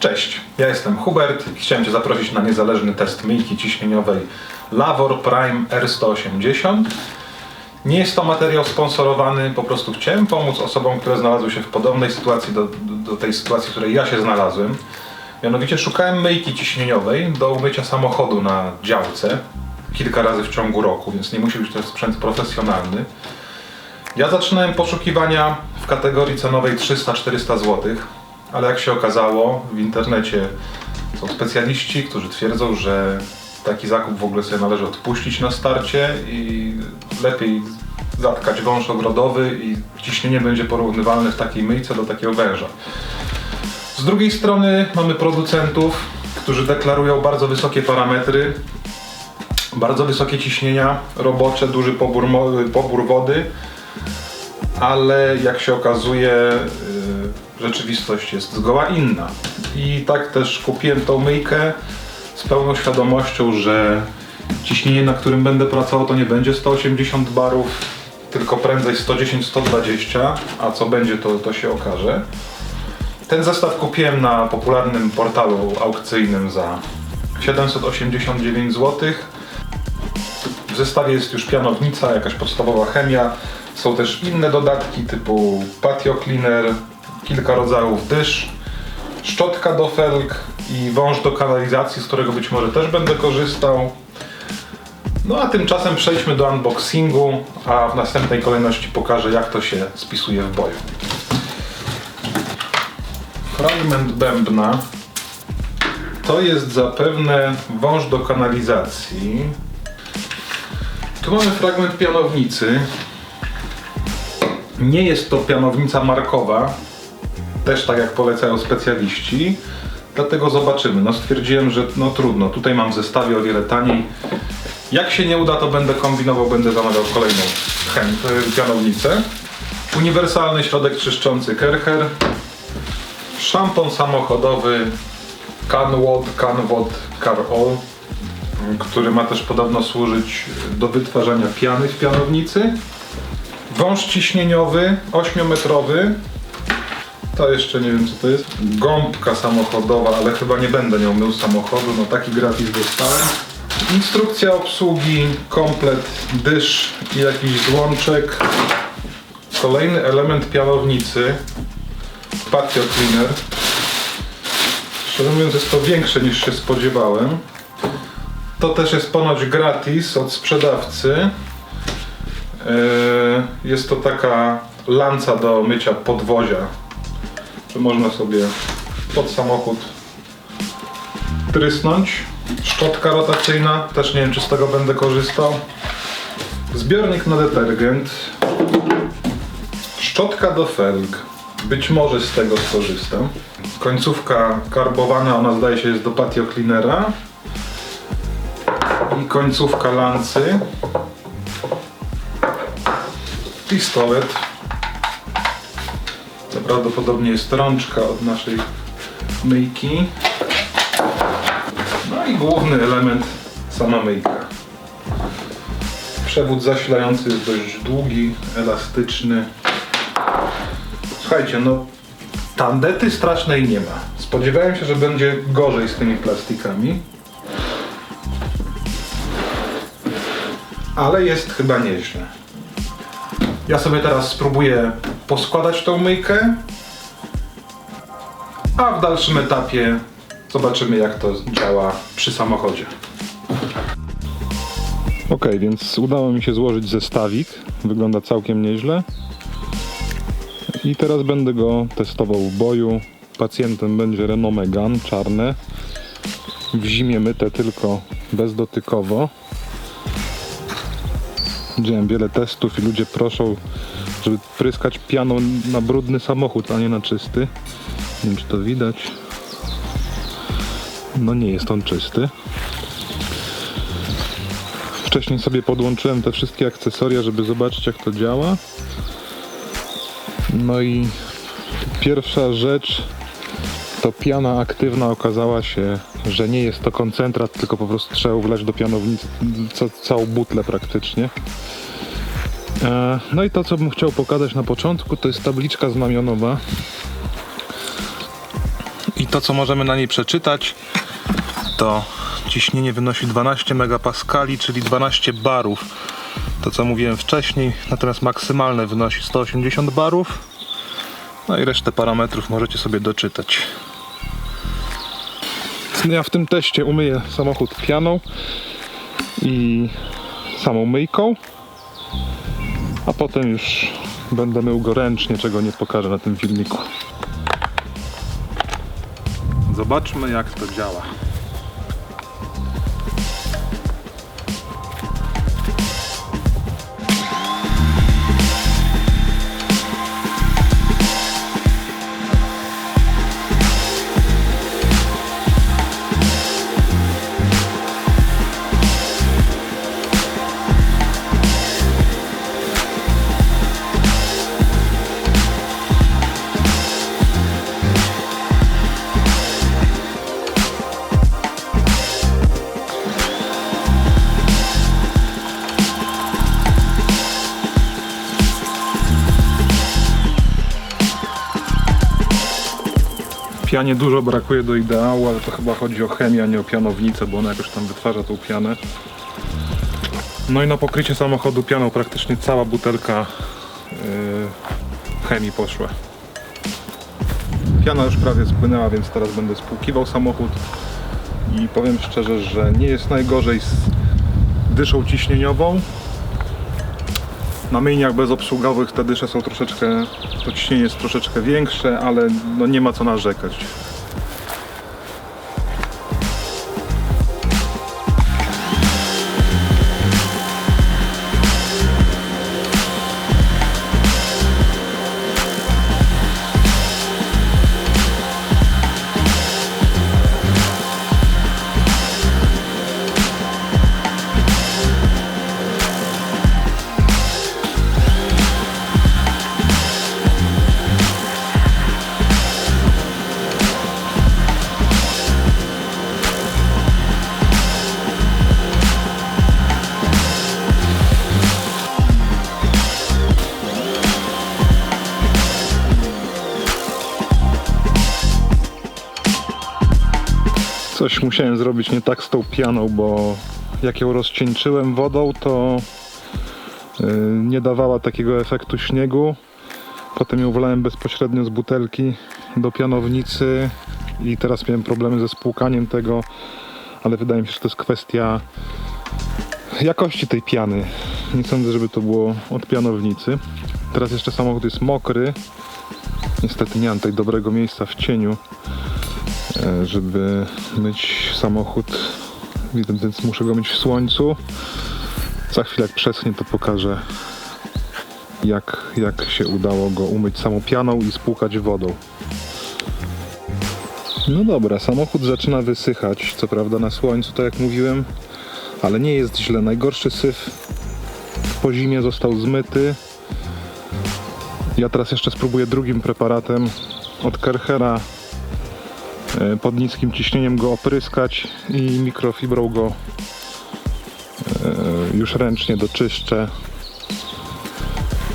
Cześć, ja jestem Hubert chciałem Cię zaprosić na niezależny test myjki ciśnieniowej Lavor Prime R180. Nie jest to materiał sponsorowany, po prostu chciałem pomóc osobom, które znalazły się w podobnej sytuacji do, do tej sytuacji, w której ja się znalazłem. Mianowicie szukałem myjki ciśnieniowej do umycia samochodu na działce kilka razy w ciągu roku, więc nie musi być to sprzęt profesjonalny. Ja zaczynałem poszukiwania w kategorii cenowej 300-400 zł, ale jak się okazało, w internecie są specjaliści, którzy twierdzą, że taki zakup w ogóle sobie należy odpuścić na starcie i lepiej zatkać wąż ogrodowy i ciśnienie będzie porównywalne w takiej myjce do takiego węża. Z drugiej strony mamy producentów, którzy deklarują bardzo wysokie parametry, bardzo wysokie ciśnienia robocze, duży pobór, pobór wody, ale jak się okazuje, rzeczywistość jest zgoła inna. I tak też kupiłem tą myjkę z pełną świadomością, że ciśnienie, na którym będę pracował, to nie będzie 180 barów, tylko prędzej 110-120, a co będzie, to, to się okaże. Ten zestaw kupiłem na popularnym portalu aukcyjnym za 789 zł. W zestawie jest już pianownica, jakaś podstawowa chemia. Są też inne dodatki typu patio cleaner, kilka rodzajów dysz, szczotka do felg i wąż do kanalizacji, z którego być może też będę korzystał. No a tymczasem przejdźmy do unboxingu, a w następnej kolejności pokażę jak to się spisuje w boju. Fragment bębna to jest zapewne wąż do kanalizacji. Tu mamy fragment pianownicy. Nie jest to pianownica markowa, też tak jak polecają specjaliści. Dlatego zobaczymy. No stwierdziłem, że no trudno. Tutaj mam w zestawie o wiele taniej. Jak się nie uda, to będę kombinował, będę zamawiał kolejną pianownicę. Uniwersalny środek czyszczący Kercher. Szampon samochodowy Canwod, Canwod Car All, który ma też podobno służyć do wytwarzania piany w pianownicy. Wąż ciśnieniowy, 8-metrowy. To jeszcze nie wiem co to jest. Gąbka samochodowa, ale chyba nie będę nią mył samochodu, no taki gratis dostałem. Instrukcja obsługi, komplet, dysz i jakiś złączek. Kolejny element pianownicy, patio cleaner. Szczerze mówiąc jest to większe niż się spodziewałem. To też jest ponoć gratis od sprzedawcy. Yy, Jest to taka lanca do mycia podwozia, że można sobie pod samochód trysnąć. Szczotka rotacyjna, też nie wiem czy z tego będę korzystał. Zbiornik na detergent. Szczotka do felg. Być może z tego skorzystam. Końcówka karbowana, ona zdaje się jest do patio cleanera. I końcówka lancy. Pistolet. Prawdopodobnie jest rączka od naszej myjki. No i główny element, sama myjka. Przewód zasilający jest dość długi, elastyczny. Słuchajcie, no tandety strasznej nie ma. Spodziewałem się, że będzie gorzej z tymi plastikami. Ale jest chyba nieźle. Ja sobie teraz spróbuję poskładać tą myjkę. A w dalszym etapie zobaczymy jak to działa przy samochodzie. Ok, więc udało mi się złożyć zestawik. Wygląda całkiem nieźle. I teraz będę go testował w boju. Pacjentem będzie Renault Megane czarne. W zimie myte tylko bezdotykowo. Widziałem wiele testów i ludzie proszą, żeby pryskać pianą na brudny samochód, a nie na czysty. Nie wiem czy to widać. No nie jest on czysty. Wcześniej sobie podłączyłem te wszystkie akcesoria, żeby zobaczyć jak to działa. No i pierwsza rzecz to piana aktywna okazała się, że nie jest to koncentrat, tylko po prostu trzeba wlać do pianownicy ca całą butlę praktycznie. E, No i to co bym chciał pokazać na początku to jest tabliczka znamionowa. I to, co możemy na niej przeczytać, to ciśnienie wynosi 12 megapaskali, czyli 12 barów. To, co mówiłem wcześniej, natomiast maksymalne wynosi 180 barów. No i resztę parametrów możecie sobie doczytać. Ja w tym teście umyję samochód pianą i samą myjką, a potem już będę mył go ręcznie, czego nie pokażę na tym filmiku. Zobaczmy jak to działa. Pianie dużo brakuje do ideału, ale to chyba chodzi o chemię, a nie o pianownicę, bo ona jakoś tam wytwarza tą pianę. No i na pokrycie samochodu pianą praktycznie cała butelka yy, chemii poszła. Piana już prawie spłynęła, więc teraz będę spłukiwał samochód i powiem szczerze, że nie jest najgorzej z dyszą ciśnieniową. Na myjniach bezobsługowych te dysze są troszeczkę, to ciśnienie jest troszeczkę większe, ale no nie ma co narzekać. Coś musiałem zrobić nie tak z tą pianą, bo jak ją rozcieńczyłem wodą, to yy, nie dawała takiego efektu śniegu. Potem ją wlałem bezpośrednio z butelki do pianownicy i teraz miałem problemy ze spłukaniem tego, ale wydaje mi się, że to jest kwestia jakości tej piany. Nie sądzę, żeby to było od pianownicy. Teraz jeszcze samochód jest mokry. Niestety nie mam tutaj dobrego miejsca w cieniu żeby myć samochód, więc muszę go myć w słońcu. Za chwilę jak przeschnie to pokażę jak, jak się udało go umyć samą pianą i spłukać wodą. No dobra, samochód zaczyna wysychać, co prawda na słońcu, tak jak mówiłem, ale nie jest źle. Najgorszy syf po zimie został zmyty. Ja teraz jeszcze spróbuję drugim preparatem od Kerchera e, pod niskim ciśnieniem go opryskać i mikrofibrą go e, już ręcznie doczyszczę.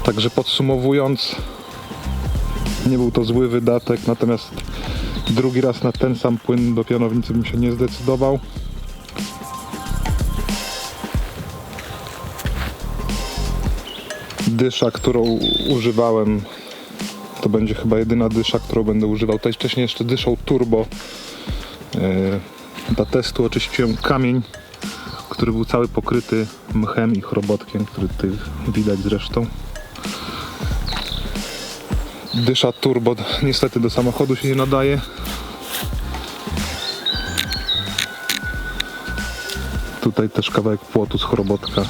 Także podsumowując, nie był to zły wydatek, natomiast drugi raz na ten sam płyn do pianownicy bym się nie zdecydował. Dysza, którą używałem, to będzie chyba jedyna dysza, którą będę używał. Tutaj wcześniej jeszcze dyszą turbo. Yy, Dla testu oczyściłem kamień, który był cały pokryty mchem i chrobotkiem, który tutaj widać zresztą. Dysza turbo niestety do samochodu się nie nadaje. Tutaj też kawałek płotu z chrobotka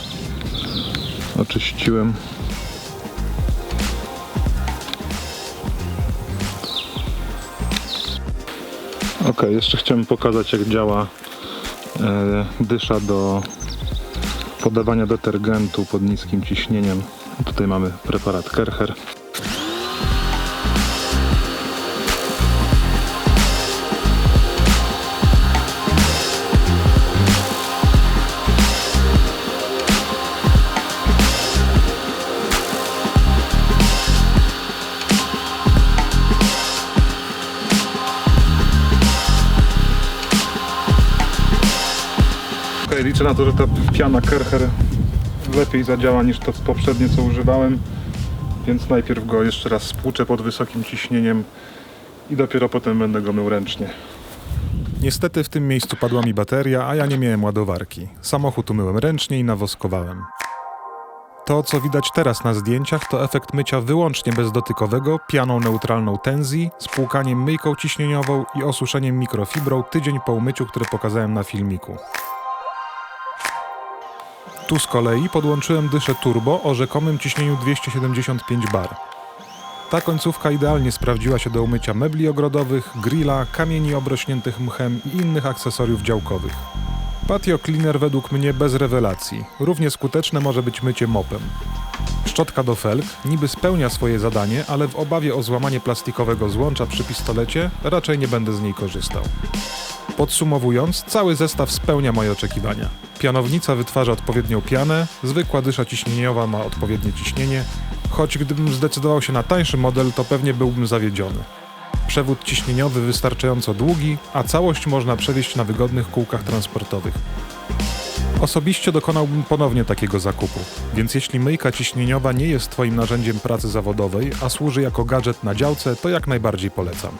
oczyściłem. Ok, jeszcze chciałem pokazać jak działa e, dysza do podawania detergentu pod niskim ciśnieniem. Tutaj mamy preparat Kercher. Liczę na to, że ta piana Kercher lepiej zadziała niż to poprzednie, co używałem. Więc najpierw go jeszcze raz spłuczę pod wysokim ciśnieniem i dopiero potem będę go mył ręcznie. Niestety w tym miejscu padła mi bateria, a ja nie miałem ładowarki. Samochód umyłem ręcznie i nawoskowałem. To, co widać teraz na zdjęciach, to efekt mycia wyłącznie bezdotykowego, pianą neutralną tensji, spłukaniem myjką ciśnieniową i osuszeniem mikrofibrą tydzień po umyciu, które pokazałem na filmiku. Tu z kolei podłączyłem dyszę turbo o rzekomym ciśnieniu 275 bar. Ta końcówka idealnie sprawdziła się do umycia mebli ogrodowych, grilla, kamieni obrośniętych mchem i innych akcesoriów działkowych. Patio Cleaner według mnie bez rewelacji. Równie skuteczne może być mycie mopem. Szczotka do felg niby spełnia swoje zadanie, ale w obawie o złamanie plastikowego złącza przy pistolecie raczej nie będę z niej korzystał. Podsumowując, cały zestaw spełnia moje oczekiwania. Pianownica wytwarza odpowiednią pianę, zwykła dysza ciśnieniowa ma odpowiednie ciśnienie, choć gdybym zdecydował się na tańszy model, to pewnie byłbym zawiedziony. Przewód ciśnieniowy wystarczająco długi, a całość można przewieźć na wygodnych kółkach transportowych. Osobiście dokonałbym ponownie takiego zakupu, więc jeśli myjka ciśnieniowa nie jest Twoim narzędziem pracy zawodowej, a służy jako gadżet na działce, to jak najbardziej polecam.